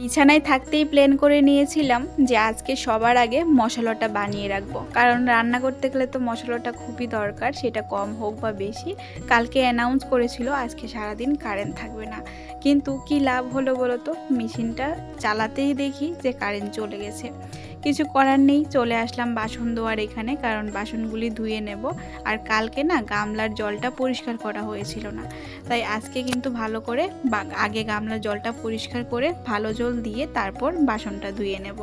বিছানায় থাকতেই প্ল্যান করে নিয়েছিলাম যে আজকে সবার আগে মশলাটা বানিয়ে রাখব। কারণ রান্না করতে গেলে তো মশলাটা খুবই দরকার, সেটা কম হোক বা বেশি। কালকে অ্যানাউন্স করেছিল, আজকে সারাদিন কারেন্ট থাকবে না। কিন্তু কি লাভ হলো বলো তো মেশিনটা চালাতেই দেখি যে কারেন্ট চলে গেছে। কিছু করার নেই, চলে আসলাম বাসন ধোয়ার এখানে, কারণ বাসনগুলি ধুয়ে নেব। আর কালকে না গামলার জলটা পরিষ্কার করা হয়েছিল না। তাই আজকে কিন্তু ভালো করে আগে গামলার জলটা পরিষ্কার করে ভালো জল দিয়ে তারপর বাসনটা ধুয়ে নেব।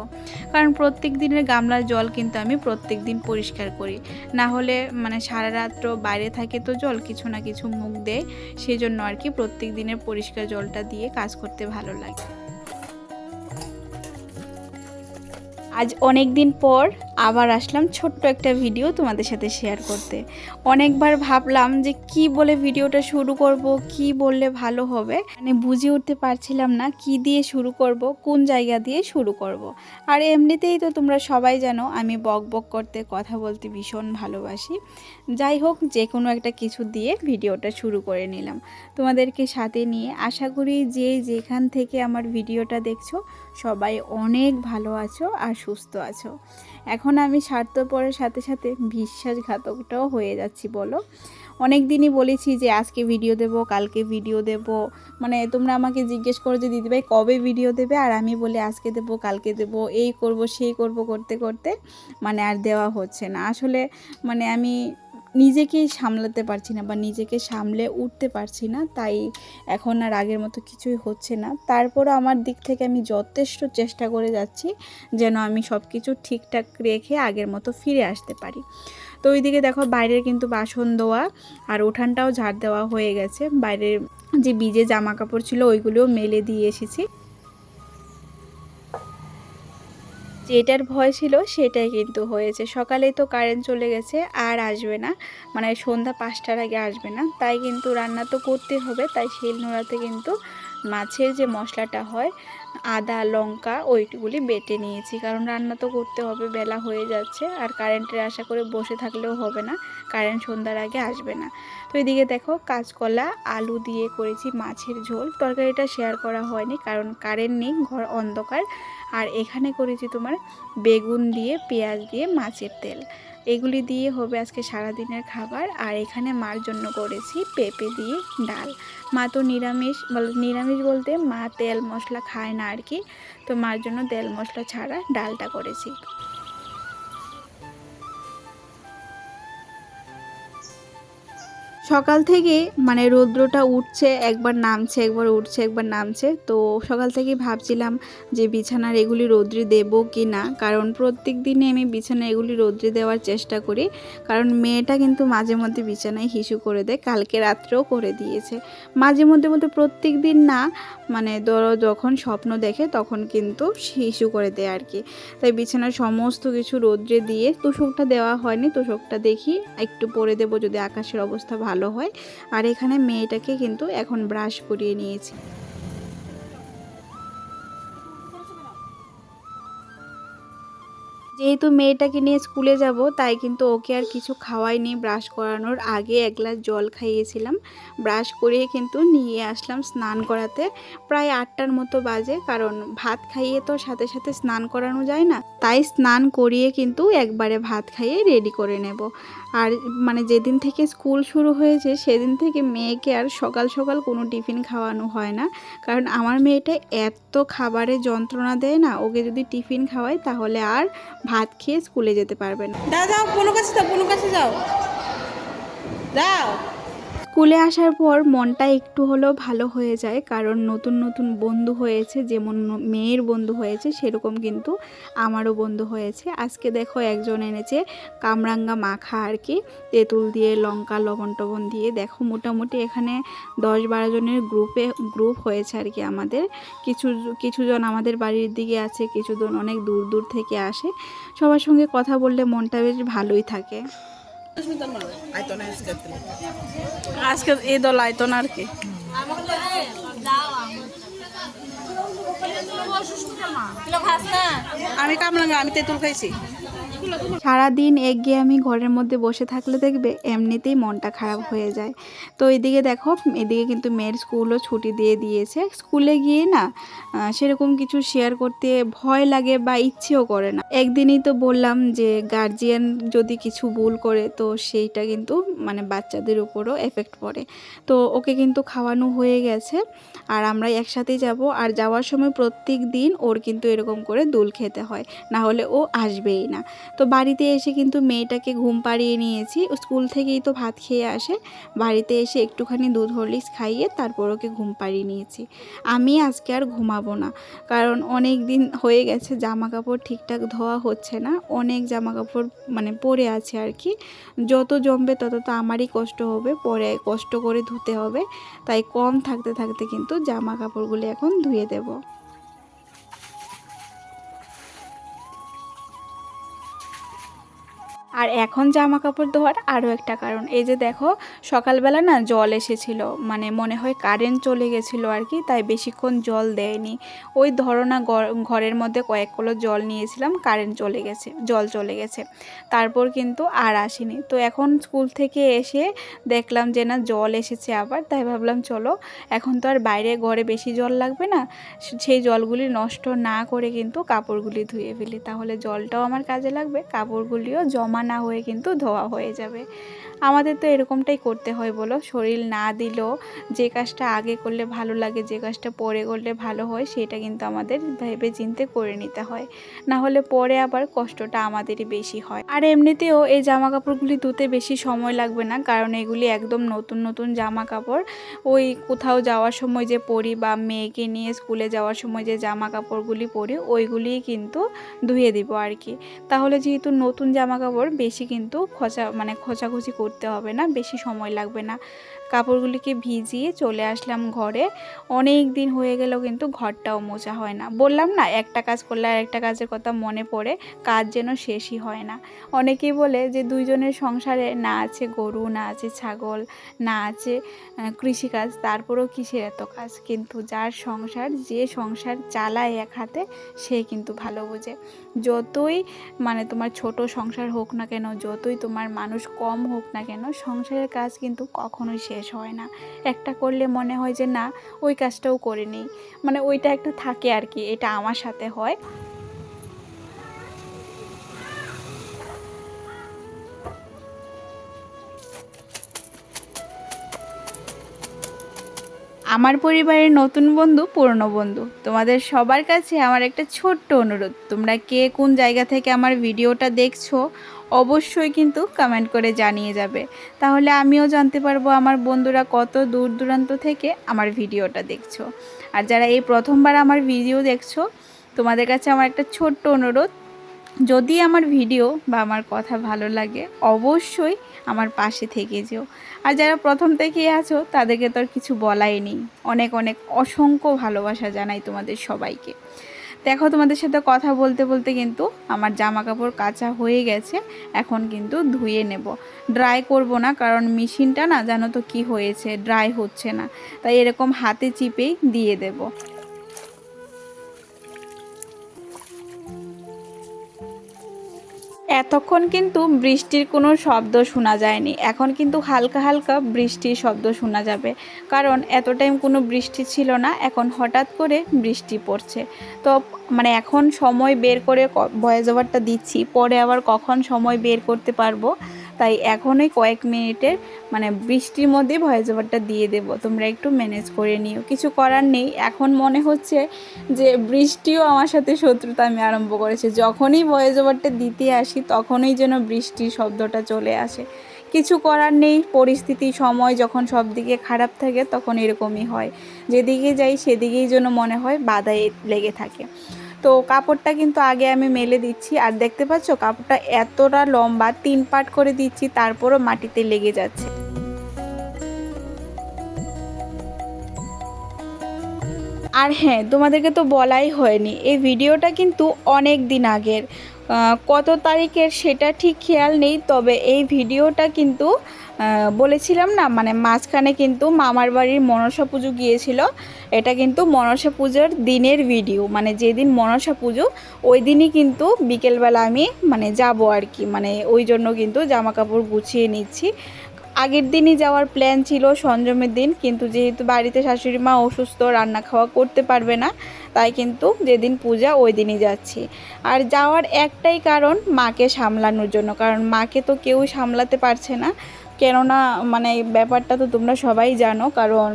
কারণ প্রত্যেক দিনের গামলার জল কিন্তু আমি প্রত্যেক দিন পরিষ্কার করি। না হলে মানে সারা রাত্র বাইরে থাকে তো জল, কিছু না কিছু মুখ দেয়। সেই জন্য আর কি প্রত্যেক দিনের পরিষ্কার জলটা দিয়ে কাজ করতে ভালো লাগে। আজ অনেক দিন পর আবার আসলাম ছোট্ট একটা ভিডিও তোমাদের সাথে শেয়ার করতে। অনেকবার ভাবলাম যে কি বলে ভিডিওটা শুরু করব, কি বললে ভালো হবে? মানে বুঝে উঠতে পারছিলাম না কি দিয়ে শুরু করব, কোন জায়গা দিয়ে শুরু করব। আর এমনিতেই তো তোমরা সবাই জানো আমি বক বক করতে, কথা বলতে ভীষণ ভালোবাসি। যাই হোক, যে কোনো একটা কিছু দিয়ে ভিডিওটা শুরু করে নিলাম। তোমাদেরকে সাথে নিয়ে আশা করি যে যেখান থেকে আমার ভিডিওটা দেখছ, সবাই অনেক ভালো আছো আর সুস্থ আছো। এখন আমি স্বার্থপরের সাথে সাথে বিশ্বাসঘাতকটাও হয়ে যাচ্ছি, বলো? অনেক দিনই বলেছি যে আজকে ভিডিও দেব, কালকে ভিডিও দেব। মানে তোমরা আমাকে জিজ্ঞেস করো যে, দিদিভাই, কবে ভিডিও দেবে? আর আমি বলি, আজকে দেব, কালকে দেব, এই করব, সেই করব, করতে করতে। মানে আর দেওয়া হচ্ছে না। আসলে মানে আমি নিজেকেই সামলাতে পারছি না বা নিজেকে সামলে উঠতে পারছি না, তাই এখন আর আগের মতো কিছুই হচ্ছে না। তারপরও আমার দিক থেকে আমি যথেষ্ট চেষ্টা করে যাচ্ছি যেন আমি সব কিছু ঠিকঠাক রেখে আগের মতো ফিরে আসতে পারি। তো ওইদিকে দেখো বাইরের কিন্তু বাসন ধোয়া আর উঠানটাও ঝাড় দেওয়া হয়ে গেছে। বাইরের যে বীজে জামা কাপড় ছিল ওইগুলোও মেলে দিয়ে এসেছি। যেটার ভয় ছিল সেটাই কিন্তু হয়েছে। সকালেই তো কারেন্ট চলে গেছে, আর আসবে না। মানে সন্ধ্যা পাঁচটার আগে আসবে না। তাই কিন্তু রান্না তো করতে হবে। তাই শিল নোড়াতে কিন্তু মাছের যে মশলাটা হয় আদা, লঙ্কা ওইগুলি বেটে নিয়েছি। কারণ রান্না তো করতে হবে, বেলা হয়ে যাচ্ছে। আর কারেন্টের আশা করে বসে থাকলেও হবে না। কারেন্ট সন্ধ্যার আগে আসবে না। তো এদিকে দেখো, কাঁচকলা, আলু দিয়ে করেছি মাছের ঝোল। তরকারিটা শেয়ার করা হয়নি, কারণ কারেন্ট নেই, ঘর অন্ধকার। আর এখানে করেছি তোমার বেগুন দিয়ে, পেঁয়াজ দিয়ে মাছের তেল। এগুলি দিয়ে হবে আজকে সারাদিনের খাবার। আর এখানে মার জন্য করেছি পেঁপে দিয়ে ডাল। মা তো নিরামিষ, বল, নিরামিষ বলতে মা তেল মশলা খায় না আর কি। তো মার জন্য তেল মশলা ছাড়া ডালটা করেছি। সকাল থেকে মানে রৌদ্রটা উঠছে, একবার নামছে, একবার উঠছে, একবার নামছে। তো সকাল থেকে ভাবছিলাম যে বিছানার এগুলি রৌদ্রে দেব কি না? কারণ প্রত্যেক দিনে আমি বিছানা এগুলি রৌদ্রে দেওয়ার চেষ্টা করি। কারণ মেয়েটা কিন্তু মাঝে মধ্যে বিছানায় হিসু করে দেয়, কালকে রাত্রেও করে দিয়েছে। মাঝে মধ্যে মধ্যে প্রত্যেক দিন না মানে ধরো যখন স্বপ্ন দেখে তখন কিন্তু হিসু করে দেয় আর কি। তাই বিছানার সমস্ত কিছু রৌদ্রে দিয়ে তোষকটা দেওয়া হয়নি, তোষকটা দেখি, একটু পরে দেবো যদি আকাশের অবস্থা ভালো হয়। আর এখানে মেয়েটাকে কিন্তু এখন ব্রাশ করিয়ে নিয়েছি। যেহেতু মেয়েটাকে নিয়ে স্কুলে যাব, তাই কিন্তু ওকে আর কিছু খাওয়াইনি। ব্রাশ করানোর আগে এক গ্লাস জল খাইয়েছিলাম। ব্রাশ করিয়ে কিন্তু নিয়ে আসলাম স্নান করাতে। প্রায় আটটার মতো বাজে, কারণ ভাত খাইয়ে তো সাথে সাথে স্নান করানো যায় না। তাই স্নান করিয়ে কিন্তু একবারে ভাত খাইয়ে রেডি করে নেব। আর মানে যেদিন থেকে স্কুল শুরু হয়েছে, সেদিন থেকে মেয়েকে আর সকাল সকাল কোনো টিফিন খাওয়ানো হয় না। কারণ আমার মেয়েটা এত খাবারে যন্ত্রণা দেয় না, ওকে যদি টিফিন খাওয়াই তাহলে আর ভাত খেয়ে স্কুলে যেতে পারবে না। দাও যাও কোনো কাছে যাও কোনো কাছে যাও। যাও স্কুলে আসার পর মনটা একটু হলেও ভালো হয়ে যায়, কারণ নতুন নতুন বন্ধু হয়েছে, যেমন মেয়ের বন্ধু হয়েছে, সেরকম কিন্তু আমারও বন্ধু হয়েছে। আজকে দেখো একজন এনেছে কামরাঙ্গা মাখা আর কি, তেঁতুল দিয়ে লঙ্কা, লবণ টবণ দিয়ে। দেখো মোটামুটি এখানে দশ বারো জনের গ্রুপে গ্রুপ হয়েছে আর কি আমাদের। কিছু কিছুজন আমাদের বাড়ির দিকে আছে কিছুজন অনেক দূর দূর থেকে আসে। সবার সঙ্গে কথা বললে মনটা বেশ ভালোই থাকে। আজকে এই দল আয়তন আর কি। আমি কামলাঙ্গা আমি তেঁতুল খাইছি। সারাদিন একঘেয়ে আমি ঘরের মধ্যে বসে থাকলে দেখবে এমনিতেই মনটা খারাপ হয়ে যায়। তো এদিকে দেখো, এদিকে কিন্তু মেয়ের স্কুলও ছুটি দিয়ে দিয়েছে। স্কুলে গিয়ে না সেরকম কিছু শেয়ার করতে ভয় লাগে বা ইচ্ছেও করে না। একদিনই তো বললাম যে গার্জিয়ান যদি কিছু ভুল করে, তো সেইটা কিন্তু মানে বাচ্চাদের উপরও এফেক্ট পড়ে। তো ওকে কিন্তু খাওয়ানো হয়ে গেছে আর আমরা একসাথেই যাব। আর যাওয়ার সময় প্রত্যেক দিন ওর কিন্তু এরকম করে দুল খেতে হয়। না হলে ও আসবেই না। তো বাড়িতে এসে কিন্তু মেয়েটাকে ঘুম পাড়িয়ে নিয়েছি। স্কুল থেকেই তো ভাত খেয়ে আসে। বাড়িতে এসে একটুখানি দুধ, হরলিক্স খাইয়ে তারপর ওকে ঘুম পাড়িয়ে নিয়েছি। আমি আজকে আর ঘুমাবো না। কারণ অনেক দিন হয়ে গেছে জামা কাপড় ঠিকঠাক ধোয়া হচ্ছে না। অনেক জামা কাপড় মানে পরে আছে আর কি। যত জমবে তত তো আমারই কষ্ট হবে। পরে কষ্ট করে ধুতে হবে। তাই কম থাকতে থাকতে কিন্তু জামা কাপড়গুলি এখন ধুয়ে দেবো। আর এখন জামা কাপড় ধোয়ার আরও একটা কারণ। এই যে দেখো, সকালবেলা না জল এসেছিল মানে মনে হয় কারেন্ট চলে গেছিল আর কি, তাই বেশিক্ষণ জল দেয়নি। ওই ধরো না ঘর- ঘরের মধ্যে কয়েক কলো জল নিয়েছিলাম কারেন্ট চলে গেছে, জল চলে গেছে। তারপর কিন্তু আর আসেনি। তো এখন স্কুল থেকে এসে দেখলাম যে না, জল এসেছে আবার, তাই ভাবলাম চলো, এখন তো আর বাইরে ঘরে বেশি জল লাগবে না সেই জলগুলি নষ্ট না করে কিন্তু কাপড়গুলি ধুয়ে ফেলি। তাহলে জলটাও আমার কাজে লাগবে, কাপড়গুলিও জমা না হয়ে কিন্তু ধোয়া হয়ে যাবে। আমাদের তো এরকমটাই করতে হয় বলো। শরীর না দিলেও যে কাজটা আগে করলে ভালো লাগে, যে কাজটা পরে করলে ভালো হয়, সেটা কিন্তু আমাদের ভেবে চিন্তে করে নিতে হয়। না হলে পরে আবার কষ্টটা আমাদেরই বেশি হয়। আর এমনিতেও এই জামা কাপড়গুলি ধুতে বেশি সময় লাগবে না, কারণ এগুলি একদম নতুন নতুন জামা কাপড় ওই কোথাও যাওয়ার সময় যে পরি বা মেয়েকে নিয়ে স্কুলে যাওয়ার সময় যে জামা কাপড়গুলি পরি, ওইগুলিই কিন্তু ধুয়ে দিব আর কি। তাহলে যেহেতু নতুন জামা কাপড় বেশি কিন্তু খোঁচা মানে খোঁচাখুচি করতে হবে না, বেশি সময় লাগবে না। কাপড়গুলিকে ভিজিয়ে চলে আসলাম ঘরে। অনেক দিন হয়ে গেলেও কিন্তু ঘরটাও মোছা হয় না। বললাম না, একটা কাজ করলে আর একটা কাজের কথা মনে পড়ে, কাজ যেন শেষই হয় না। অনেকেই বলে যে দুইজনের সংসারে না আছে গরু, না আছে ছাগল, না আছে কৃষিকাজ, তারপরেও কিসের এত কাজ? কিন্তু যার সংসার, যে সংসার চালায় এক হাতে, সে কিন্তু ভালো বোঝে। যতই মানে তোমার ছোট সংসার হোক না কেন, যতই তোমার মানুষ কম হোক না কেন, সংসারের কাজ কিন্তু কখনোই শেষ হয় না। একটা করলে মনে হয় যে, না, ওই কাজটাও করে নিই। মানে ওইটা একটা থাকে আর কি, এটা আমার সাথে হয়। আমার পরিবারের নতুন বন্ধু, পুরনো বন্ধু। তোমাদের সবার কাছে আমার একটা ছোট্ট অনুরোধ। তোমরা কে কোন জায়গা থেকে আমার ভিডিওটা দেখছ, অবশ্যই কিন্তু কমেন্ট করে জানিয়ে যাবে। তাহলে আমিও জানতে পারব আমার বন্ধুরা কত দূর দূরান্ত থেকে আমার ভিডিওটা দেখছ। আর যারা এই প্রথমবার আমার ভিডিও দেখছ, তোমাদের কাছে আমার একটা ছোট্ট অনুরোধ। যদি আমার ভিডিও বা আমার কথা ভালো লাগে, অবশ্যই আমার পাশে থেকে যেও। আর যারা প্রথম থেকেই আছো, তাদেরকে তো আর কিছু বলাই নেই। অনেক অনেক অসংখ্য ভালোবাসা জানাই তোমাদের সবাইকে। দেখো, তোমাদের সাথে কথা বলতে বলতে কিন্তু আমার জামা কাপড় কাঁচা হয়ে গেছে। এখন কিন্তু ধুয়ে নেব। ড্রাই করব না, কারণ মেশিনটা না জানো তো কি হয়েছে ড্রাই হচ্ছে না। তাই এরকম হাতে চিপেই দিয়ে দেব। এতক্ষণ কিন্তু বৃষ্টির কোনো শব্দ শোনা যায়নি। এখন কিন্তু হালকা হালকা বৃষ্টির শব্দ শোনা যাবে। কারণ এত টাইম কোনো বৃষ্টি ছিল না, এখন হঠাৎ করে বৃষ্টি পড়ছে। তো মানে এখন সময় বের করে ভয়েস ওভারটা দিচ্ছি, পরে আবার কখন সময় বের করতে পারব তাই এখনই কয়েক মিনিটের মানে বৃষ্টির মধ্যে ভয়েস ওভারটা দিয়ে দেবো। তোমরা একটু ম্যানেজ করে নিও। কিছু করার নেই। এখন মনে হচ্ছে যে বৃষ্টিও আমার সাথে শত্রুতা আমি আরম্ভ করেছে। যখনই ভয়েস ওভারটা দিতে আসি, তখনই যেন বৃষ্টির শব্দটা চলে আসে। কিছু করার নেই। পরিস্থিতি, সময় যখন সব দিকে খারাপ থাকে, তখন এরকমই হয়। যেদিকে যাই, সেদিকেই যেন মনে হয় বাধায় লেগে থাকে। তো কাপড়টা কিন্তু আগে আমি মেলে দিচ্ছি। আর দেখতে পাচ্ছ, কাপড়টা এতটা লম্বা, তিন পাট করে দিচ্ছি, তারপরও মাটিতে লেগে যাচ্ছে। আর হ্যাঁ তোমাদেরকে তো বলাই হয়নি, এই ভিডিওটা কিন্তু অনেক দিন আগের। কত তারিখের সেটা ঠিক খেয়াল নেই, তবে এই ভিডিওটা কিন্তু বলেছিলাম না মানে মাঝখানে কিন্তু মামার বাড়ির মনসা পুজো গিয়েছিল। এটা কিন্তু মনসা পুজোর দিনের ভিডিও মানে যেদিন মনসা পুজো, ওই দিনই কিন্তু বিকেলবেলা আমি মানে যাব আর কি মানে ওই জন্য কিন্তু জামা কাপড় গুছিয়ে নিচ্ছি। আগের দিনই যাওয়ার প্ল্যান ছিল সঞ্জমের দিন, কিন্তু যেহেতু বাড়িতে শাশুড়ি মা অসুস্থ, রান্না খাওয়া করতে পারবে না, তাই কিন্তু যেদিন পূজা ওই দিনই যাচ্ছি। আর যাওয়ার একটাই কারণ, মাকে সামলানোর জন্য, কারণ মাকে তো কেউ সামলাতে পারছে না। কেননা মানে ব্যাপারটা তো তোমরা সবাই জানো, কারণ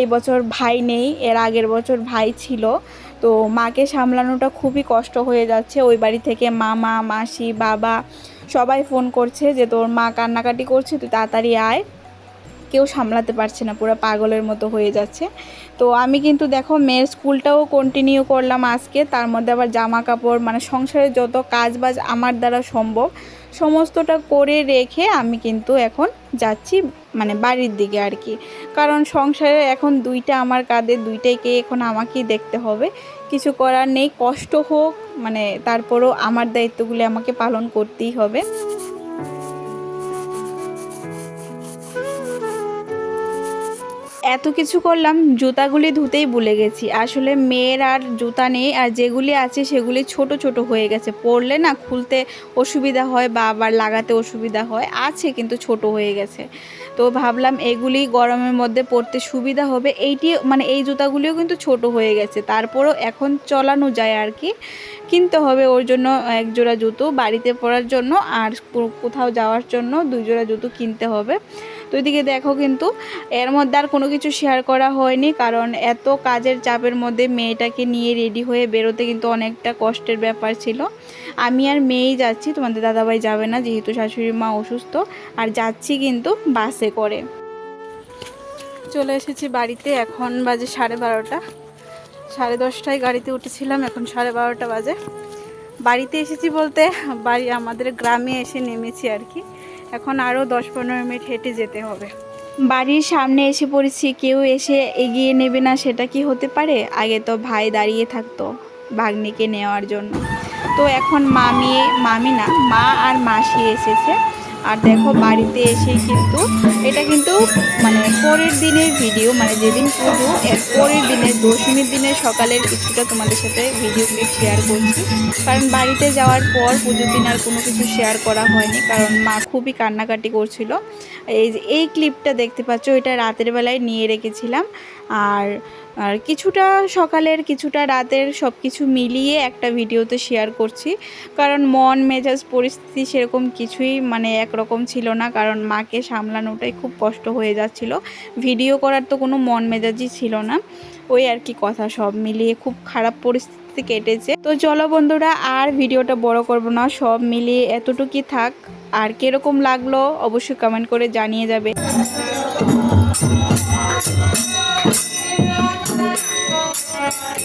এই বছর ভাই নেই, এর আগের বছর ভাই ছিল। তো মাকে সামলানোটা খুবই কষ্ট হয়ে যাচ্ছে। ওই বাড়ি থেকে মামা, মাসি, বাবা সবাই ফোন করছে যে তোর মা কান্নাকাটি করছে, তুই তাড়াতাড়ি আয়। কেউ সামলাতে পারছে না, পুরো পাগলের মতো হয়ে যাচ্ছে। তো আমি কিন্তু দেখো মেয়ের স্কুলটাও কন্টিনিউ করলাম আজকে, তার মধ্যে আবার জামা কাপড় মানে সংসারের যত কাজ বাজ আমার দ্বারা সম্ভব, সমস্তটা করে রেখে আমি কিন্তু এখন যাচ্ছি মানে বাড়ির দিকে আর কি। কারণ সংসারে এখন দুইটা আমার কাঁধে দুইটাইকে এখন আমাকেই দেখতে হবে। কিছু করার নেই, কষ্ট হোক মানে তারপরও আমার দায়িত্বগুলি আমাকে পালন করতেই হবে। এত কিছু করলাম, জুতাগুলি ধুতেই ভুলে গেছি। আসলে মেয়ের আর জুতা নেই, আর যেগুলি আছে সেগুলি ছোট ছোট হয়ে গেছে। পরলে না খুলতে অসুবিধা হয় বা আবার লাগাতে অসুবিধা হয়, আছে কিন্তু ছোট হয়ে গেছে। তো ভাবলাম এগুলি গরমের মধ্যে পরতে সুবিধা হবে। এইটি মানে এই জুতাগুলিও কিন্তু ছোট হয়ে গেছে। তারপরও এখন চলানো যায় আর কি। কিনতে হবে ওর জন্য এক জোড়া জুতো বাড়িতে পরার জন্য আর কোথাও যাওয়ার জন্য দুই জোড়া জুতো কিনতে হবে। তো এদিকে দেখো কিন্তু এর মধ্যে আর কোনো কিছু শেয়ার করা হয়নি, কারণ এত কাজের চাপের মধ্যে মেয়েটাকে নিয়ে রেডি হয়ে বেরোতে কিন্তু অনেকটা কষ্টের ব্যাপার ছিল। আমি আর মেয়েই যাচ্ছি, তোমাদের দাদাভাই যাবে না, যেহেতু শাশুড়ি মা অসুস্থ, আর যাচ্ছি কিন্তু বাসে করে। চলে এসেছি বাড়িতে, এখন বাজে সাড়ে বারোটা। সাড়ে দশটায় গাড়িতে উঠেছিলাম, এখন সাড়ে বারোটা বাজে। বাড়িতে এসেছি বলতে, বাড়ি আমাদের গ্রামে এসে নেমেছি আর কি। এখন আরও দশ পনেরো মিনিট হেঁটে যেতে হবে। বাড়ির সামনে এসে পড়েছি, কেউ এসে এগিয়ে নেবে না, সেটা কি হতে পারে? আগে তো ভাই দাঁড়িয়ে থাকতো ভাগ্নিকে নেওয়ার জন্য। তো এখন মামি মামি না, মা আর মাসি এসেছে। আর দেখো বাড়িতে এসে কিন্তু এটা কিন্তু মানে পরের দিনের ভিডিও মানে যেদিন পুজো, এর পরের দিনের দশমীর দিনের সকালের কিছুটা তোমাদের সাথে ভিডিও ক্লিপ শেয়ার করছি। কারণ বাড়িতে যাওয়ার পর পুজোর দিন আর কোনো কিছু শেয়ার করা হয়নি, কারণ মা খুবই কান্নাকাটি করছিল। এই এই ক্লিপটা দেখতে পাচ্ছ, এটা রাতের বেলায় নিয়ে রেখেছিলাম। আর আর কিছুটা সকালের, কিছুটা রাতের সব কিছু মিলিয়ে একটা ভিডিওতে শেয়ার করছি। কারণ মন, মেজাজ, পরিস্থিতি সেরকম কিছুই মানে একরকম ছিল না। কারণ মাকে সামলানোটাই খুব কষ্ট হয়ে যাচ্ছিল। ভিডিও করার তো কোনো মন, মেজাজই ছিল না। ওই আর কি কথা, সব মিলিয়ে খুব খারাপ পরিস্থিতি কেটেছে। তো চলো বন্ধুরা, আর ভিডিওটা বড় করব না, সব মিলিয়ে এতটুকুই থাক। আর কীরকম লাগল অবশ্যই কমেন্ট করে জানিয়ে যাবে। Yeah.